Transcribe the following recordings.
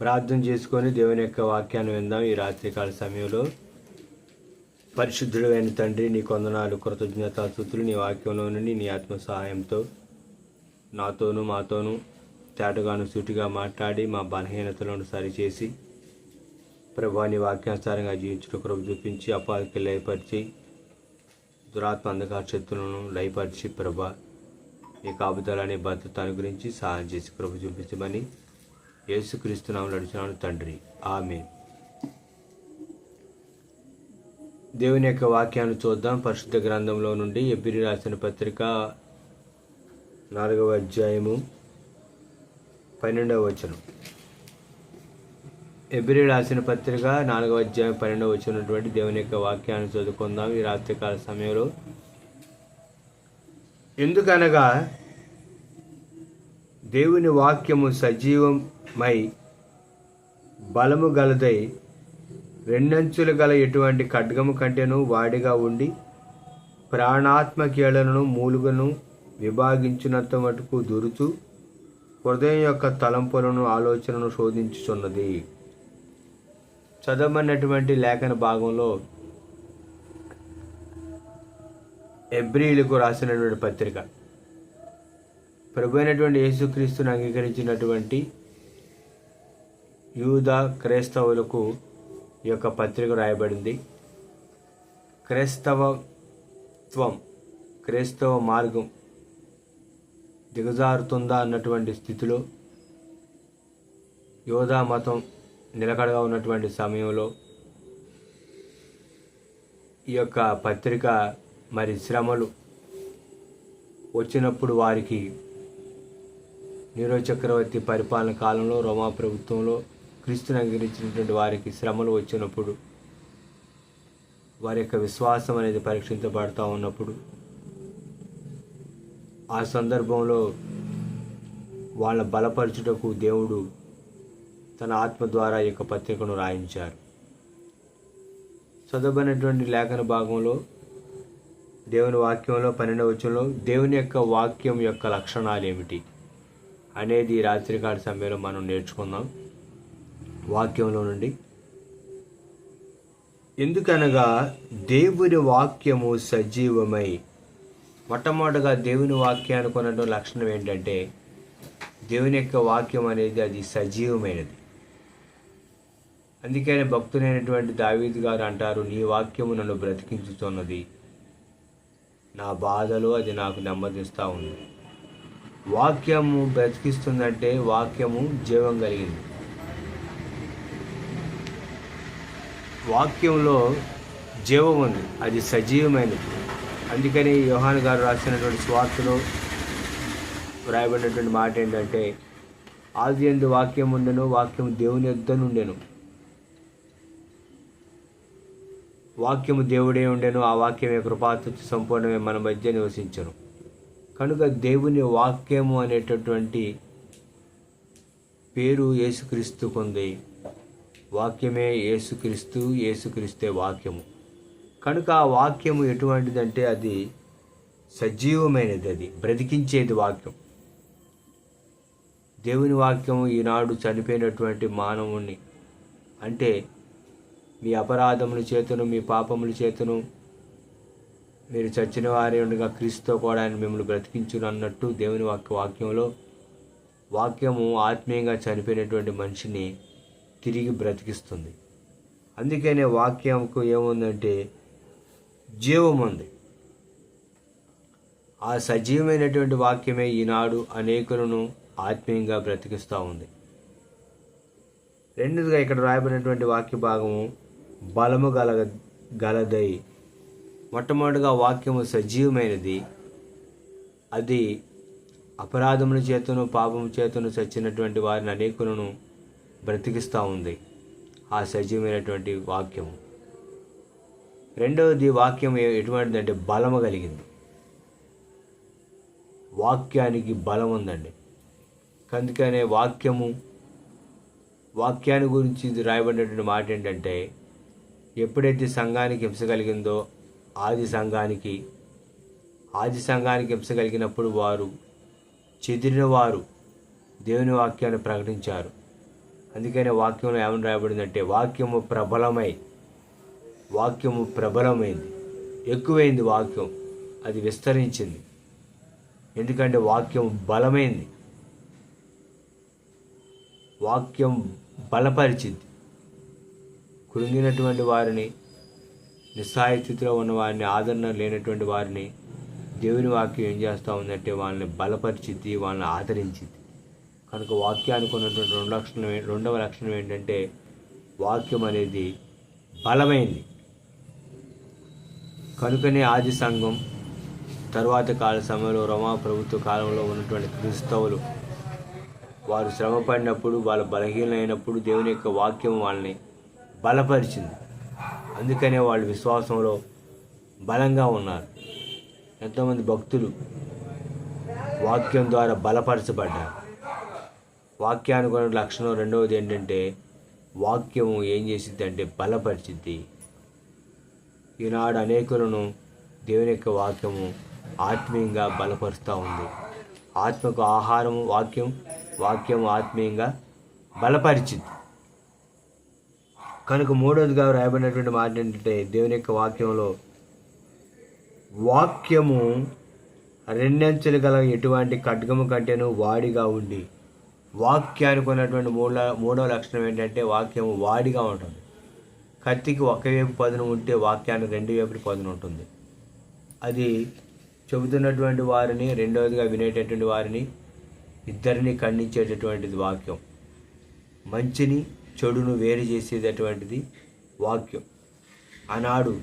ప్రార్థన చేసుకొని దేవుని యొక్క వాక్యాన్ని విందాం. ఈ రాత్రికాల సమయంలో పరిశుద్ధుడైన తండ్రి నీ కొందనాలు కృతజ్ఞతాస్తుతులు నీ వాక్యంలో నుండి నీ ఆత్మ సహాయంతో నాతోనూ మాతోనూ తేటగాను సూటిగా మాట్లాడి మా బలహీనతలను సరిచేసి ప్రభా నీ వాక్యానుసారంగా జీవించడం కృప చూపించి అపాలకి లయపరిచి దురాత్మ అంధకార శక్తులను లయపరిచి ప్రభా నీ కాపుదలని భద్రతను గురించి సహాయం చేసి కృప చూపించమని యేసుక్రీస్తునామం నడిచినాను తండ్రి. ఆమె దేవుని యొక్క వాక్యాన్ని చూద్దాం. పరిశుద్ధ గ్రంథంలో నుండి ఎబ్బిరి రాసిన పత్రిక నాలుగవ అధ్యాయము పన్నెండవ వచనం. ఎబ్రి రాసిన పత్రిక నాలుగవ అధ్యాయం పన్నెండవ వచ్చినటువంటి దేవుని యొక్క వాక్యాన్ని చదువుకుందాం. ఈ రాత్రికాల సమయంలో. ఎందుకనగా దేవుని వాక్యము సజీవమై బలము గలదై రెండంచులు గల ఎటువంటి ఖడ్గము కంటేను వాడిగా ఉండి ప్రాణాత్మకీళలను మూలుగను విభాగించినంత మటుకు దూరుతూ హృదయం యొక్క తలంపులను ఆలోచనను శోధించుచున్నది. చదవమన్నటువంటి లేఖన భాగంలో ఎబ్రిలకు రాసినటువంటి పత్రిక. ప్రభు అయినటువంటి యేసుక్రీస్తుని అంగీకరించినటువంటి యూద క్రైస్తవులకు ఈ యొక్క పత్రిక రాయబడింది. క్రైస్తవత్వం క్రైస్తవ మార్గం దిగజారుతుందా అన్నటువంటి స్థితిలో యోధా మతం నిలకడగా ఉన్నటువంటి సమయంలో ఈ యొక్క పత్రిక మరి శ్రమలు వచ్చినప్పుడు వారికి నీరో చక్రవర్తి పరిపాలన కాలంలో రోమా ప్రభుత్వంలో క్రీస్తుని అంగీకరించినటువంటి వారికి శ్రమలు వచ్చినప్పుడు వారి యొక్క విశ్వాసం అనేది పరీక్షించబడతా ఉన్నప్పుడు ఆ సందర్భంలో వాళ్ళ బలపరచుటకు దేవుడు తన ఆత్మ ద్వారా ఈ యొక్క పత్రికను రాయించారు. చదవనటువంటి లేఖన భాగంలో దేవుని వాక్యంలో పన్నెండవ వచనంలో దేవుని యొక్క వాక్యం యొక్క లక్షణాలు ఏమిటి అనేది రాత్రికాల సమయంలో మనం నేర్చుకుందాం. వాక్యంలో నుండి. ఎందుకనగా దేవుని వాక్యము సజీవమై మొట్టమొదటిగా దేవుని వాక్యానికి ఉన్నటువంటి లక్షణం ఏంటంటే దేవుని యొక్క వాక్యం అనేది అది సజీవమైనది. అందుకని భక్తులైనటువంటి దావీద్ గారు అంటారు నీ వాక్యము నన్ను బ్రతికించుతున్నది. నా బాధలో అది నాకు నెమ్మదిస్తూ ఉంది. వాక్యము బ్రతికిస్తుందంటే వాక్యము జీవం కలిగింది. వాక్యంలో జీవం ఉంది. అది సజీవమైనది. అందుకని యోహాన్ గారు రాసినటువంటి స్వార్థలో వ్రాయబడినటువంటి మాట ఏంటంటే ఆది ఎందు వాక్యం ఉండెను వాక్యం దేవుని యొద్ద నుండెను వాక్యము దేవుడే ఉండెను ఆ వాక్యమే కృపాతృప్తి సంపూర్ణమే మన మధ్య నివసించను. కనుక దేవుని వాక్యము అనేటటువంటి పేరు యేసుక్రీస్తుకుంది వాక్యమే యేసుక్రీస్తు యేసుక్రీస్తే వాక్యము. కనుక ఆ వాక్యము ఎటువంటిదంటే అది సజీవమైనది అది బ్రతికించేది వాక్యం. దేవుని వాక్యము ఈనాడు చనిపోయినటువంటి మానవుణ్ణి అంటే మీ అపరాధముల చేతను మీ పాపముల చేతను మీరు చచ్చిన వారి ఉండగా క్రీస్తుతో కూడా ఆయన మిమ్మల్ని బ్రతికించును అన్నట్టు దేవుని వాక్య వాక్యంలో వాక్యము ఆత్మీయంగా చనిపోయినటువంటి మనిషిని తిరిగి బ్రతికిస్తుంది. అందుకనే వాక్యంకు ఏముందంటే జీవం ఉంది. ఆ సజీవమైనటువంటి వాక్యమే ఈనాడు అనేకులను ఆత్మీయంగా బ్రతికిస్తూ ఉంది. రెండుగా ఇక్కడ రాయబడినటువంటి వాక్య భాగము బలము గల గలదై మొట్టమొదటిగా వాక్యము సజీవమైనది. అది అపరాధముల చేతను పాపము చేతను చచ్చినటువంటి వారిని అనేకులను బ్రతికిస్తూ ఉంది. ఆ సజీవమైనటువంటి వాక్యము. రెండవది వాక్యం ఎటువంటిది ఎటువంటిదంటే బలము కలిగింది. వాక్యానికి బలం ఉందండి. అందుకనే వాక్యము వాక్యాన్ని గురించి ఇది రాయబడినటువంటి మాట ఏంటంటే ఎప్పుడైతే సంఘానికి హింస కలిగిందో ఆది సంఘానికి ఆది సంఘానికి హింస కలిగినప్పుడు వారు చెదిరిన వారు దేవుని వాక్యాన్ని ప్రకటించారు. అందుకనే వాక్యంలో ఏమని రాయబడిందంటే వాక్యము ప్రబలమై వాక్యము ప్రబలమైంది. ఎక్కువైంది వాక్యం అది విస్తరించింది. ఎందుకంటే వాక్యం బలమైంది. వాక్యం బలపరిచింది. కృంగినటువంటి వారిని నిస్సహాయ స్థితిలో ఉన్న వారిని ఆదరణ లేనటువంటి వారిని దేవుని వాక్యం ఏం చేస్తూ ఉందంటే వాళ్ళని బలపరిచిద్ది వాళ్ళని ఆదరించింది కనుక వాక్యానికి ఉన్నటువంటి రెండు లక్షణం రెండవ లక్షణం ఏంటంటే వాక్యం అనేది బలమైంది. కనుకనే ఆది సంఘం తరువాత కాల సమయంలో రోమా ప్రభుత్వ కాలంలో ఉన్నటువంటి క్రిస్తవులు వారు శ్రమ పడినప్పుడు వాళ్ళు బలహీనమైనప్పుడు దేవుని యొక్క వాక్యం వాళ్ళని బలపరిచింది. అందుకనే వాళ్ళు విశ్వాసంలో బలంగా ఉన్నారు. ఎంతోమంది భక్తులు వాక్యం ద్వారా బలపరచబడ్డారు. వాక్యానుగుణ లక్షణం రెండవది ఏంటంటే వాక్యము ఏం చేసిద్ది అంటే బలపరిచిద్ది. ఈనాడు అనేకులను దేవుని యొక్క వాక్యము ఆత్మీయంగా బలపరుస్తూ ఉంది. ఆత్మకు ఆహారము వాక్యం వాక్యం ఆత్మీయంగా బలపరిచింది కనుక మూడవదిగా రాయబడినటువంటి మాట ఏంటంటే దేవుని యొక్క వాక్యంలో వాక్యము రెండంచెలు గల ఎటువంటి ఖడ్గము కంటేను వాడిగా ఉండి వాక్యానికి ఉన్నటువంటి మూల మూడవ లక్షణం ఏంటంటే వాక్యము వాడిగా ఉంటుంది. కత్తికి ఒకవైపు పదును ఉంటే వాక్యానికి రెండు వైపు పదును ఉంటుంది. అది చెబుతున్నటువంటి వారిని రెండవదిగా వినేటటువంటి వారిని ఇద్దరిని ఖండించేటటువంటిది వాక్యం. మంచిని చెడును వేరు చేసేటటువంటిది వాక్యం. ఆనాడు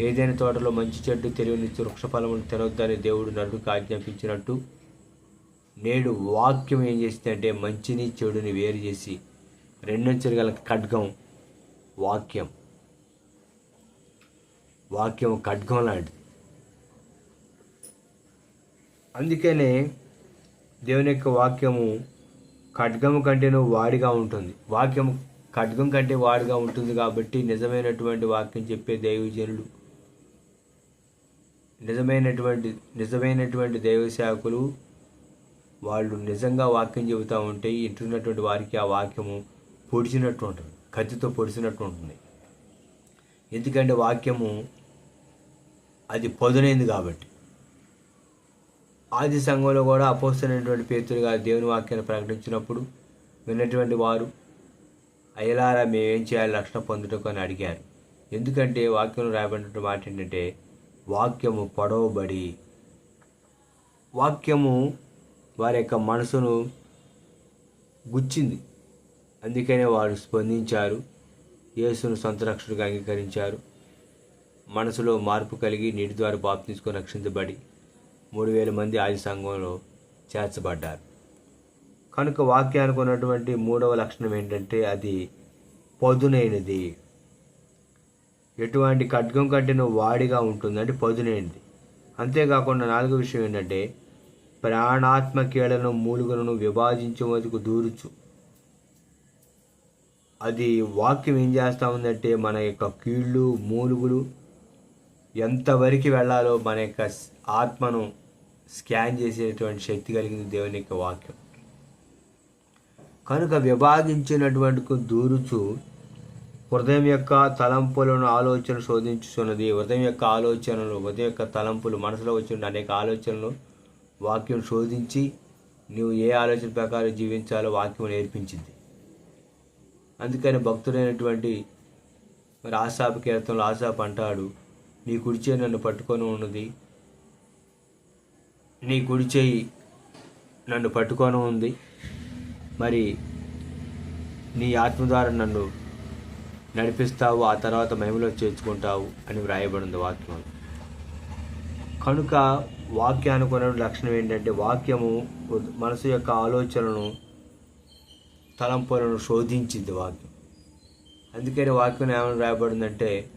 ఏదైనా తోటలో మంచి చెడ్డు తెలియని వృక్షఫలమును తినొద్దని దేవుడు నరుడికి ఆజ్ఞాపించినట్టు నేడు వాక్యం ఏం చేసిందంటే మంచిని చెడుని వేరు చేసి రెండంచెలు గల ఖడ్గం వాక్యం. వాక్యం ఖడ్గం లాంటిది. అందుకనే దేవుని యొక్క వాక్యము ఖడ్గము కంటేనూ వాడిగా ఉంటుంది. వాక్యం ఖడ్గం కంటే వాడిగా ఉంటుంది కాబట్టి నిజమైనటువంటి వాక్యం చెప్పే దైవజనులు నిజమైనటువంటి నిజమైనటువంటి దైవ సేవకులు వాళ్ళు నిజంగా వాక్యం చెబుతూ ఉంటే వింటున్నటువంటి వారికి ఆ వాక్యము పొడిచినట్టు ఉంటుంది. కత్తితో పొడిచినట్టు ఉంటుంది. ఎందుకంటే వాక్యము అది పొదునైంది కాబట్టి. ఆది సంఘంలో కూడా అపోస్తున్నటువంటి పేతులుగా దేవుని వాక్యాన్ని ప్రకటించినప్పుడు విన్నటువంటి వారు అయ్యలారా మేమేం చేయాలి? రక్షణ పొందుటకు అని అడిగారు. ఎందుకంటే వాక్యంలో రాయబడినటువంటి మాట ఏంటంటే వాక్యము పొడవబడి వాక్యము వారి యొక్క మనసును గుచ్చింది. అందుకనే వారు స్పందించారు యేసును సొంత రక్షణగా అంగీకరించారు. మనసులో మార్పు కలిగి నీటి ద్వారా బాపు తీసుకొని రక్షించబడి మూడు వేల మంది ఆది సంఘంలో చేర్చబడ్డారు. కనుక వాక్యానికి ఉన్నటువంటి మూడవ లక్షణం ఏంటంటే అది పదునైనది. ఎటువంటి ఖడ్గం కట్టిన వాడిగా ఉంటుంది అంటే పదునైనది. అంతేకాకుండా నాలుగో విషయం ఏంటంటే ప్రాణాత్మ కీడలను మూలుగులను విభాజించేందుకు దూరుచు. అది వాక్యం ఏం చేస్తూ ఉందంటే మన యొక్క కీళ్ళు మూలుగులు ఎంతవరకు వెళ్ళాలో మన యొక్క ఆత్మను స్కాన్ చేసేటువంటి శక్తి కలిగింది దేవుని యొక్క వాక్యం. కనుక విభాగించినటువంటి దూరుచు హృదయం యొక్క తలంపులను ఆలోచన శోధించుతున్నది హృదయం యొక్క ఆలోచనలు హృదయం యొక్క తలంపులు మనసులో వచ్చిన అనేక ఆలోచనలు వాక్యం శోధించి నువ్వు ఏ ఆలోచన ప్రకారం జీవించాలో వాక్యం నేర్పించింది. అందుకని భక్తుడైనటువంటి మరి ఆశాపు కీర్తనలో ఆశాపు అంటాడు నీ కుడిచే నన్ను పట్టుకొని ఉన్నది నీ గుడి చేయి నన్ను పట్టుకొని ఉంది. మరి నీ ఆత్మ ద్వారా నన్ను నడిపిస్తావు ఆ తర్వాత మహిమలో చేర్చుకుంటావు అని వ్రాయబడింది వాక్యం. కనుక వాక్యానుకున్న లక్షణం ఏంటంటే వాక్యము మనసు యొక్క ఆలోచనలను తలంపులను శోధించింది వాక్యం. అందుకని వాక్యం ఏమైనా రాయబడిందంటే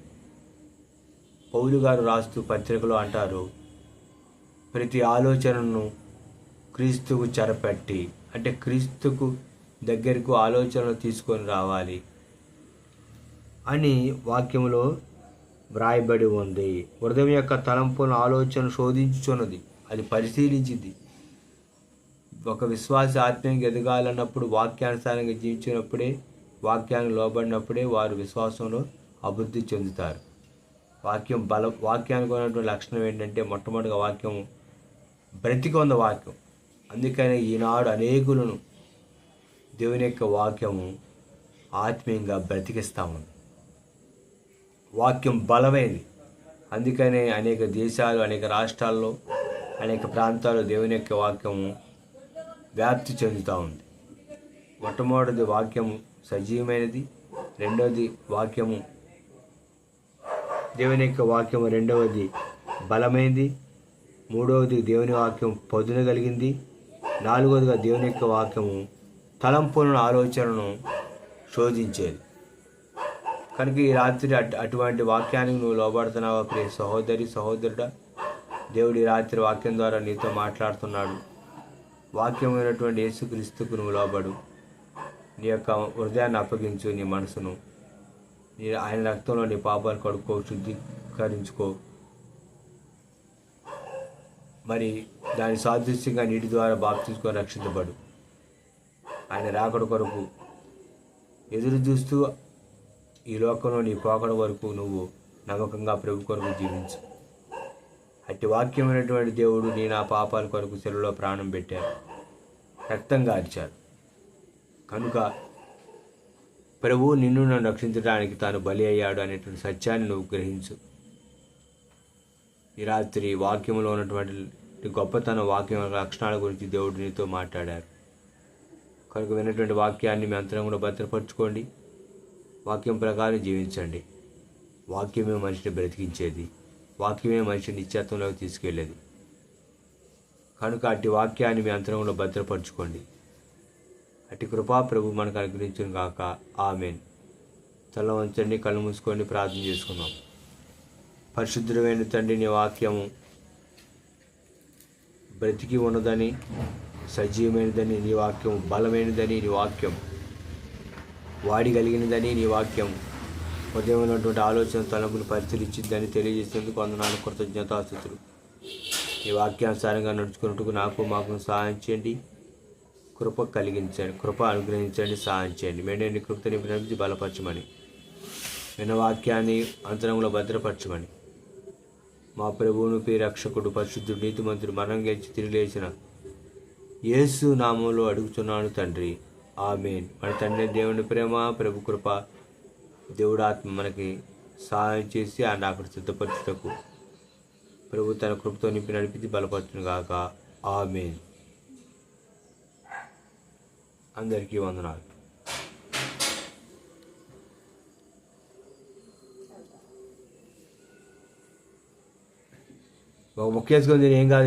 పౌలు గారు రాస్తూ పత్రికలో అంటారు ప్రతి ఆలోచనను క్రీస్తుకు చెరపెట్టి అంటే క్రీస్తుకు దగ్గరకు ఆలోచనలు తీసుకొని రావాలి అని వాక్యంలో వ్రాయబడి ఉంది. హృదయం యొక్క తలంపును ఆలోచన శోధించుచున్నది అది పరిశీలించింది. ఒక విశ్వాస ఆత్మీయంగా ఎదగాలన్నప్పుడు వాక్యానుసారంగా జీవించినప్పుడే వాక్యానికి లోబడినప్పుడే వారు విశ్వాసంలో అభివృద్ధి చెందుతారు. వాక్యం బల వాక్యానికి ఉన్నటువంటి లక్షణం ఏంటంటే మొట్టమొదటిగా వాక్యం బ్రతికి వాక్యం. అందుకనే ఈనాడు అనేకులను దేవుని యొక్క వాక్యము ఆత్మీయంగా బ్రతికిస్తా ఉంది వాక్యం బలమైంది. అందుకనే అనేక దేశాలు అనేక రాష్ట్రాల్లో అనేక ప్రాంతాలు దేవుని యొక్క వాక్యము వ్యాప్తి చెందుతూ ఉంది. మొట్టమొదటిది వాక్యము సజీవమైనది. రెండవది వాక్యము దేవుని యొక్క వాక్యము రెండవది బలమైంది. మూడవది దేవుని వాక్యం పొద్దున కలిగింది. నాలుగవదిగా దేవుని యొక్క వాక్యము తలంపులను ఆలోచనను శోధించేది. కనుక ఈ రాత్రి అటు అటువంటి వాక్యానికి నువ్వు లోబడుతున్నావా ప్రియ సహోదరి సహోదరుడా? దేవుడి రాత్రి వాక్యం ద్వారా నీతో మాట్లాడుతున్నాడు. వాక్యమైనటువంటి యేసుక్రీస్తుకు నువ్వు లోబడు. నీ యొక్క హృదయాన్ని అప్పగించు నీ మనసును. నీ ఆయన రక్తంలో నీ పాపాలు కడుక్కో శుద్ధీకరించుకో. మరి దాని సాదృశ్యంగా నీటి ద్వారా బాప్తించుకొని రక్షించబడు. ఆయన రాకడ కొరకు ఎదురు చూస్తూ ఈ లోకంలో నీ పోకడ వరకు నువ్వు నమ్మకంగా ప్రభు కొరకు జీవించు. అట్టి వాక్యమైనటువంటి దేవుడు నీ నా పాపాల కొరకు చెరువులో ప్రాణం పెట్టారు రక్తంగా అరిచారు కనుక ప్రభువు నిన్ను నన్ను రక్షించడానికి తాను బలి అయ్యాడు అనేటువంటి సత్యాన్ని నువ్వు గ్రహించు. ఈ రాత్రి వాక్యంలో ఉన్నటువంటి గొప్పతన వాక్యం లక్షణాల గురించి దేవుడు నీతో మాట్లాడారు. కనుక విన్నటువంటి వాక్యాన్ని మీ అంతరం కూడా భద్రపరచుకోండి. వాక్యం ప్రకారం జీవించండి. వాక్యమే మనిషిని బ్రతికించేది. వాక్యమే మనిషిని నిత్యత్వంలోకి తీసుకెళ్ళేది కనుక అట్టి వాక్యాన్ని మీ అంతరంలో భద్రపరచుకోండి. అట్టి కృపా ప్రభు మనకు అనుగ్రహించిన కాక ఆమెన్. తల వంచండి కళ్ళు మూసుకొని ప్రార్థన చేసుకున్నాం పరిశుద్ధమైన తండ్రిని వాక్యము బ్రతికి ఉన్నదని సజీవమైనదని నీ వాక్యం బలమైనదని నీ వాక్యం వాడి కలిగినదని నీ వాక్యం ఉదయం ఉన్నటువంటి ఆలోచన తలంపును పరిశీలించిద్దని తెలియజేసేందుకు అందునాను కృతజ్ఞతాస్థుతులు. ఈ వాక్యానుసారంగా నడుచుకున్నట్టుకు నాకు మాకు సహాయం చేయండి. కృప కలిగించండి కృప అనుగ్రహించండి సహాయం చేయండి. మేడే కృప నింపి బలపరచమని విన్న వాక్యాన్ని అంతరంలో భద్రపరచమని. మా ప్రభువును పే రక్షకుడు పరిశుద్ధుడు నీతిమంతుడు మరణం గెలిచి తిరిగిలేసిన యేసు నామంలో అడుగుతున్నాను తండ్రి. ఆమెన్. మన తండ్రి దేవుని ప్రేమ ప్రభు కృప దేవుడు ఆత్మ మనకి సహాయం చేసి ఆయన అక్కడ సిద్ధపరచుటకు ప్రభు తన కృపతో నింపి నడిపించి బలపరచును గాక. ఆమెన్. అందరికీ వందనాలు. ఒక ముఖ్య ఏం కాదు.